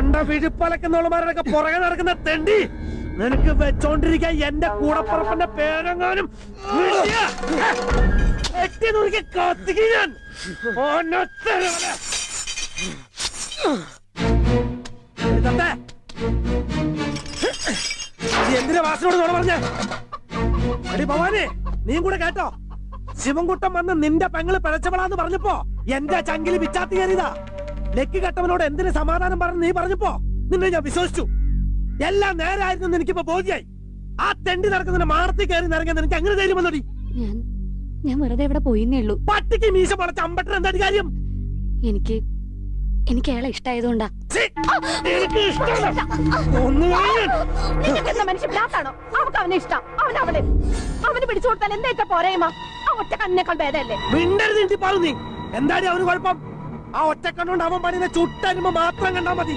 കണ്ട വിഴുപ്പലക്കുന്നവളുമാരൊക്കെ പുറകെ നടക്കുന്ന തെണ്ടി നിനക്ക് വെച്ചോണ്ടിരിക്കാൻ എന്റെ കൂടപ്പുറപ്പന്റെ പേരെങ്ങാനും കാത്തിക്ക് ഞാൻ. എന്തിനാ വാസനോട് നോട് പറഞ്ഞ? അടി ഭവാനെ നീയും കൂടെ കേട്ടോ. ശിവൻകുട്ടം വന്ന് നിന്റെ പെങ്ങൾ പിഴച്ചവളാന്ന് പറഞ്ഞപ്പോ എന്റെ ചങ്കിൽ വിച്ചാത്തി കയറിയതാ. ലക്ക് കെട്ടവനോട് എന്തിന് സമാധാനം പറഞ്ഞു നീ പറഞ്ഞപ്പോ നിന്നെ ഞാൻ വിശ്വസിച്ചു എല്ലാം നേരായിരുന്നു എനിക്കിപ്പോ ബോധ്യായി ആ തെണ്ടി നടക്കുന്നതിന് മാർത്തി കയറി നിറങ്ങിയത് എനിക്ക് അങ്ങനെ ധൈര്യം വന്നോടി ഞാൻ ഞാൻ വെറുതെ ഇവിടെ പോയിന്നേ ഉള്ളൂ പട്ടിക്ക് മീശ പടച്ച അമ്പട്ടൻ എന്താ കാര്യം എനിക്ക് എനിക്ക് അയാളെ ഇഷ്ടായതുകൊണ്ടാ ഛീ, എനിക്ക് ഇഷ്ടമല്ല ഒന്ന് കഴിഞ്ഞാൽ നിനക്കെന്താ മനുഷ്യ അവക്ക് അവനെ ഇഷ്ടം അവൻ അവന് അവന് പിടിച്ചു കൊടുത്താൽ എന്താ പോരേമ ആ ഒറ്റ കണ്ണിനേക്കാൾ ഭേദമല്ലേ എന്താടി അവന് കുഴപ്പം ആ ഒറ്റക്കണ്ണുകൊണ്ട് അവൻ പണിയുന്ന ചുട്ടരുമ്പോ മാത്രം കണ്ടാ മതി.